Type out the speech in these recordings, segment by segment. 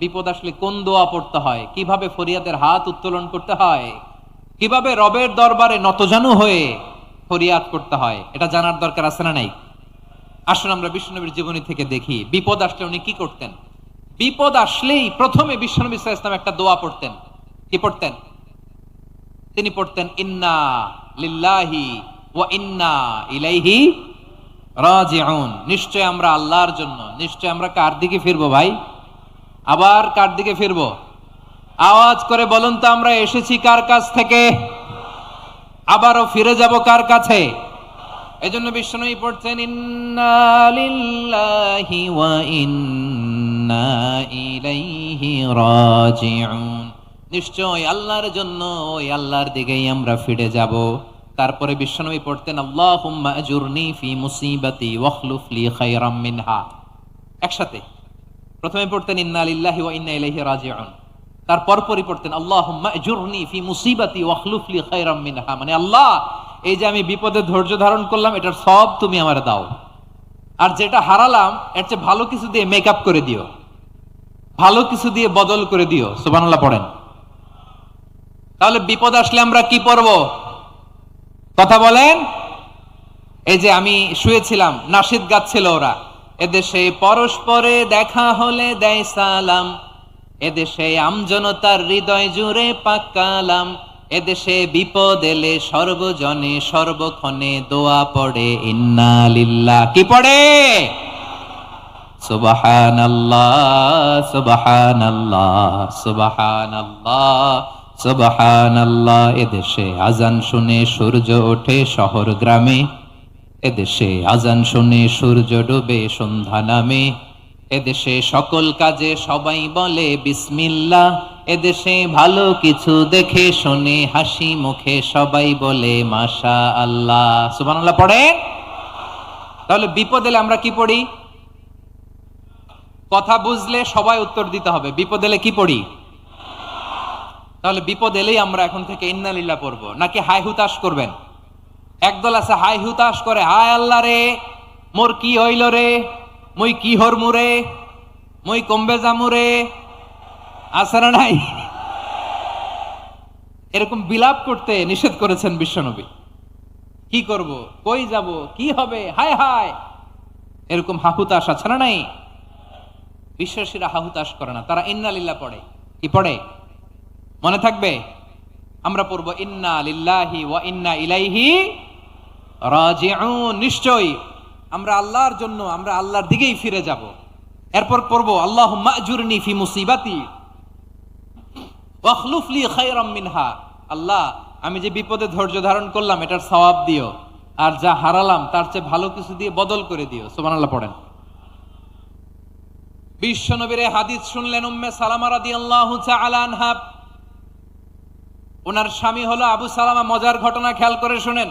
বিপদ আসলে কোন দোয়া পড়তে হয়? কীভাবে ফরিয়াদের হাত উত্তোলন করতে হয়? কীভাবে রবের দরবারে নতজানু হয়ে ফরিয়াদ করতে হয়? এটা জানার দরকার আছে না নাই? আসুন আমরা বিষ্ণুনবীর জীবনী থেকে দেখি। বিপদ আসলে উনি কি করতেন? বিপদ আসলেই প্রথমে বিশ্বনবী ইসলাম একটা দোয়া পড়তেন। কি পড়তেন? তিনি পড়তেন, ইন্না লিল্লাহি ওয়া ইন্না ইলাইহি রাজিউন। নিশ্চয় আমরা আল্লাহর জন্য। নিশ্চয় আমরা কার দিকে ফিরবো ভাই? আবার কার দিকে ফিরবো? আওয়াজ করে বলুন তো আমরা এসেছি কার কাছ থেকে? আবারও ফিরে যাব কার কাছে? এজন্য বিষ্ণুই পড়ছেন, ইন্না ইলাইহি নিশ্চয় আল্লাহর জন্য ওই আল্লাহর দিকেই আমরা ফিরে যাব। তারপরে বিশ্বনবী পড়তেন, আল্লাহুম্মা আজুরনি ফি মুসিবাতি ওয়াখলুফ লি মিনহা। একসাথে। প্রথমে পড়তেন, ইন্না লিল্লাহি ওয়া ইন্না ইলাইহি রাজিউন। তারপর পরই পড়তেন, আল্লাহুম্মা আজুরনি ফি মুসিবাতি ওয়াখলুফ লি খায়রাম মিনহা। মানে আল্লাহ, এই যে আমি বিপদে ধৈর্য ধারণ করলাম, এটার সব তুমি আমার দাও। আর যেটা হারালাম, এর চেয়ে ভালো কিছু দিয়ে মেকআপ করে দিও। ভালো কিছু দিয়ে বদল করে দিও। সুবহানাল্লাহ পড়েন। তাহলে বিপদ আসলে আমরা কি পড়ব? কথা বলেন? এই যে আমি শুয়েছিলাম, নাসিদ গাচ্ছিল ওরা। এদেশে পরস্পরে দেখা হলে দেয় সালাম। এদেশে আমজনতার হৃদয় জুড়ে পাকালাম এদেশে বিপদ এলে সর্বজনে সর্বক্ষণে দোয়া পড়ে, ইন্না লিল্লাহ। কি পড়ে? সুবহানাল্লাহ সুবহানাল্লাহ সুবহানাল্লাহ সুবহানাল্লাহ। এদেশে আজান শুনে সূর্য ওঠে শহর গ্রামে। এদেশে আজান শুনে সূর্য ডুবে, সন্ধ্যা নামে। এদেশে সকল কাজে সবাই বলে, বিসমিল্লাহ। এদেশে ভালো কিছু দেখে শুনে হাসি মুখে সবাই বলে মাশা আল্লাহ সুবহানাল্লাহ পড়ে তাহলে বিপদ এলে আমরা কি পড়ি? কথা বুঝলে সবাই উত্তর দিতে হবে। বিপদ এলে কি পড়ি? তাহলে বিপদ এলেই আমরা এখন থেকে ইন্নালিল্লাহ পড়ব। নাকি হাই হুতাশ করবেন? একদল আছে হাই হুতাশ করে, হায় আল্লাহ রে, মোর কি হইল রে, মুই কি হরমু রে, মুই কমবে জামু রে, আছে না নাই? এরকম বিলাপ করতে নিষেধ করেছেন বিশ্বনবী। কি করব, কই যাব, কি হবে, হায় হায়, এরকম হাহুতাশ আছে না নাই? বিশ্বাসীরা হাহুতাশ করে না, তারা ইন্নালিল্লাহ পড়ে। কি পড়ে? মনে থাকবে? আমরা পড়ব, ইন্না লিল্লাহি ওয়া ইন্না ইলাইহি নিশ্চয়ই। আমরা আল্লাহর জন্য, আমরা আল্লাহর দিকেই ফিরে যাব। এরপর পড়ব আল্লাহুম্মা আজুরনি ফি মুসিবাতি, ওয়াখলুফ লি খায়রাম মিনহা। আল্লাহ, আমি যে বিপদে ধৈর্য ধারণ করলাম, এটার সওয়াব দিও। আর যা হারালাম, তার চেয়ে ভালো কিছু দিয়ে বদল করে দিও। সুবহানাল্লাহ, পড়েন। বিশ্ব নবীর হাদিস শুনলেন উম্মে সালামা রাদিয়াল্লাহু তাআলা আনহা। ওনার স্বামী হলো আবু সালামা, মজার ঘটনা খেয়াল করে শুনেন।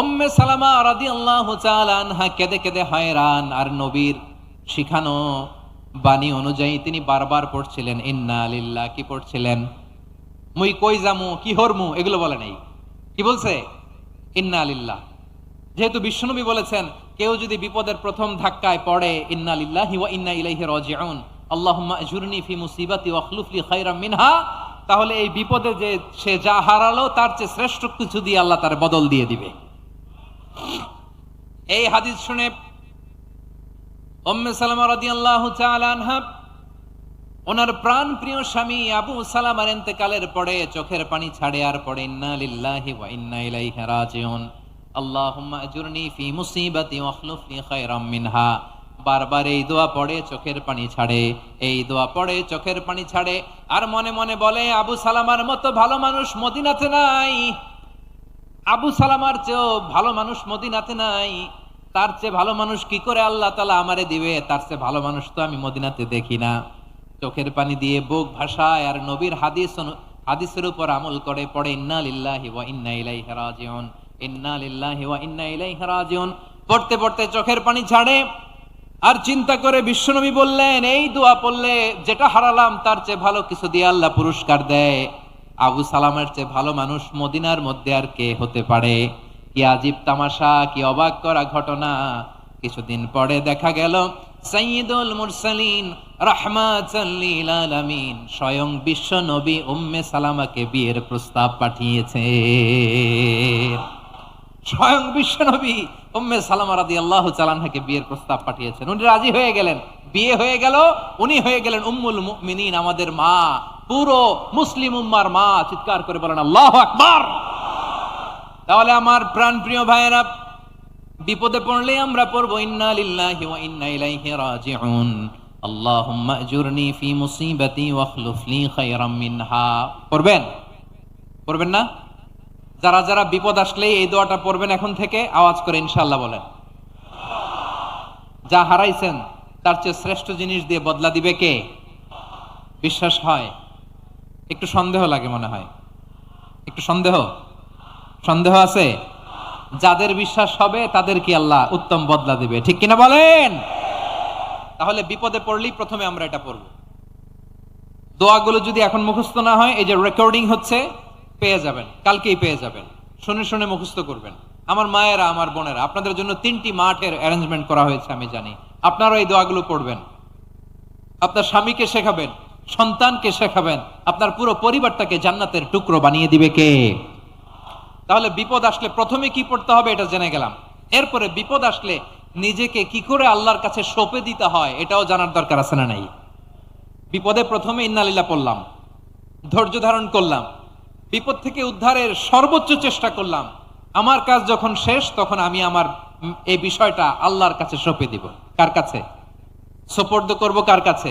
উম্মে সালামা রাদিয়াল্লাহু তাআলা আনহা কেঁদে কেঁদে হায়রান। আর নবীর শিখানো বাণী অনুযায়ী তিনি বারবার পড়ছিলেন, ইন্না লিল্লাহ কি পড়ছিলেন? মুই কই জামু কি হরমু? এগুলো বলে নাই। কি বলছে? ইন্না লিল্লাহ যেহেতু বিশ্বনবী বলেছেন, কেউ যদি বিপদের প্রথম ধাক্কায় পড়ে, ইন্না লিল্লাহি ওয়া ইন্না ইলাইহি রাজিউন আল্লাহুম্মা আজুরনি ফি মুসিবাতি ওয়াখলুফ লি খায়রাম মিনহা তাহলে এই বিপদে যে সে যা হারালো, তার চেয়ে শ্রেষ্ঠ কিছু দিয়ে আল্লাহ তার বদল দিয়ে দিবে। এই হাদিস শুনে ওনার প্রাণ প্রিয় স্বামী আবু সালামার ইন্তেকালের পরে চোখের পানি ছাড়ে আর পড়ে, ইন্না বারবার এই দোয়া পড়ে, চোখের পানি ছাড়ে। এই দোয়া পড়ে, চোখের পানি ছাড়ে। আর মনে মনে বলে, আবু সালামার মতো ভালো মানুষ মদিনাতে নাই। আবু সালামার চেয়েও ভালো মানুষ মদিনাতে নাই। তার চেয়ে ভালো মানুষ কি করে আল্লাহ তালা আমারে দিবে? তার চেয়ে ভালো মানুষ তো আমি মদিনাতে দেখি না। চোখের পানি দিয়ে বুক ভাষায় আর নবীর হাদিস হাদিসের উপর আমল করে পড়ে, ইন্না লিল্লাহি ওয়া ইন্না ইলাইহি রাজিউন। ইন্না লিল্লাহি ওয়া ইন্না ইলাইহি রাজিউন। পড়তে পড়তে চোখের পানি ছাড়ে আর চিন্তা করে বিশ্বনবী বললেন, এই দোয়া পড়লে যেটা হারালাম, তার চেয়ে ভালো কিছু দিয়ে আল্লাহ পুরস্কার দেয়। আবু সালামের চেয়ে ভালো মানুষ মদিনার মধ্যে আর কে হতে পারে? কি আজীব তামাশা, কি অবাক করা ঘটনা? কিছুদিন পরে দেখা গেল, সাইয়্যিদুল মুরসালিন রাহমাতাল আলামিন স্বয়ং বিশ্ব নবী উম্মে সালামাকে বিয়ের প্রস্তাব পাঠিয়েছে। স্বয়ং বিশ্বনবী উম্মে সালামা রাদিয়াল্লাহু তাআলাকে বিয়ের প্রস্তাব পাঠিয়েছেন। উনি রাজি হয়ে গেলেন। বিয়ে হয়ে গেল, উনি হয়ে গেলেন উম্মুল মুমিনিন, আমাদের মা। পুরো মুসলিম উম্মার মা চিৎকার করে বলেন, আল্লাহু আকবার! তাহলে আমার প্রাণ প্রিয় ভাইয়েরা, বিপদে পড়লে আমরা পড়ব, ইন্না লিল্লাহি ওয়া ইন্না ইলাইহি রাজিউন। আল্লাহুম্মা আজুরনি ফি মুসিবাতি ওয়াখলুফ লি খায়রাম মিনহা। পড়বেন? পড়বেন না? যারা যারা বিপদ আসলে এই দোয়াটা পড়বেন এখন থেকে, আওয়াজ করে ইনশাআল্লাহ বলেন। যা হারাইছেন, তার চেয়ে শ্রেষ্ঠ জিনিস দিয়ে বদলা দিবে কে? বিশ্বাস হয়। একটু সন্দেহ লাগে মনে হয়। একটু সন্দেহ? সন্দেহ আছে? যাদের বিশ্বাস হবে, তাদের কি আল্লাহ উত্তম বদলা দিবে? ঠিক কিনা বলেন? তাহলে বিপদে পড়লেই প্রথমে আমরা এটা পড়ব। দোয়াগুলো যদি এখন মুখস্থ না হয়, এই যে রেকর্ডিং হচ্ছে, পেয়ে যাবেন। কালকেই পেয়ে যাবেন। শুনে শুনে মুখস্থ করবেন। আমার মায়েরা, আমার বোনেরা, আপনাদের জন্য তিনটি মাঠের অ্যারেঞ্জমেন্ট করা হয়েছে, আমি জানি। আপনারা এই দোয়াগুলো পড়বেন। আপনার স্বামীকে শেখাবেন। সন্তানকে শেখাবেন, আপনার পুরো পরিবারটাকে জান্নাতের টুকরো বানিয়ে দিবে কে? তাহলে বিপদ আসলে প্রথমে কি পড়তে হবে এটা জেনে গেলাম। এরপরে বিপদ আসলে নিজেকে কি করে আল্লাহর কাছে সঁপে দিতে হয় এটাও জানার দরকার আছে না নাই? বিপদে প্রথমে ইন্নালিল্লাহ পড়লাম, ধৈর্য ধারণ করলাম, বিপদ থেকে উদ্ধারের সর্বোচ্চ চেষ্টা করলাম। আমার কাজ যখন শেষ, তখন আমি আমার এই বিষয়টা আল্লাহর কাছে সঁপে দিব। কার কাছে? সোপর্দ করব কার কাছে?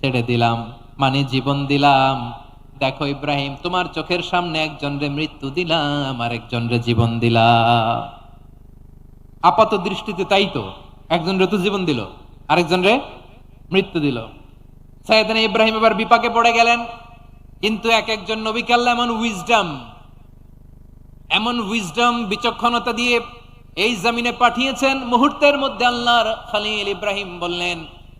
ছেড়ে দিলাম মানে জীবন দিলাম। দেখো ইব্রাহিম, তোমার চোখের সামনে একজন রে মৃত্যু দিলাম, আর একজন রে জীবন দিলাম। আপাত দৃষ্টিতে তাই তো একজন রে তো জীবন দিল আরেকজন রে মৃত্যু দিল। সাইদান ইব্রাহিম এবার বিপাকে পড়ে গেলেন, কিন্তু এক একজন নবীকে আল্লাহ এমন উইজডম এমন উইজডম বিচক্ষণতা দিয়ে এই জমিনে পাঠিয়েছেন। মুহূর্তের মধ্যে আল্লাহর খালিল ইব্রাহিম বললেন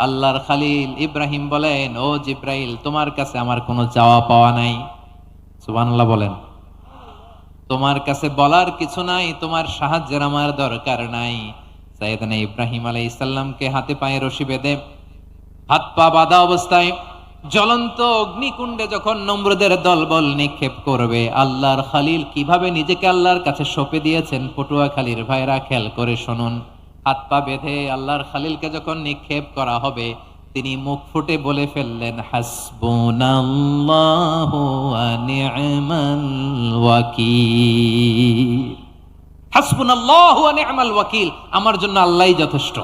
আল্লাহর খালিল ইব্রাহিম বলেন, ও জিব্রাইল, তোমার কাছে আমার কোনো চাওয়া পাওয়া নাই। সুবহানাল্লাহ বলেন। তোমার কাছে বলার কিছু নাই, তোমার সাহায্যের আমার দরকার নাই। সাইয়েদনা ইব্রাহিম আলাইহিস সালামকে হাতে পায়ে রশি বেঁধে হাত পা বাঁধা অবস্থায় জ্বলন্ত অগ্নিকুণ্ডে যখন নম্রদের দলবল নিক্ষেপ করবে, আল্লাহর খালিল কীভাবে নিজেকে আল্লাহর কাছে সঁপে দিয়েছেন পটুয়াখালীর ভাইরা খেয়াল করে শুনুন। হাত পা বেঁধে আল্লাহর খালিলকে যখন নিক্ষেপ করা হবে, তিনি মুখ ফুটে বলে ফেললেন, হাসবুনাল্লাহু ওয়া ওয়াকিল, আমার জন্য আল্লাহই যথেষ্ট।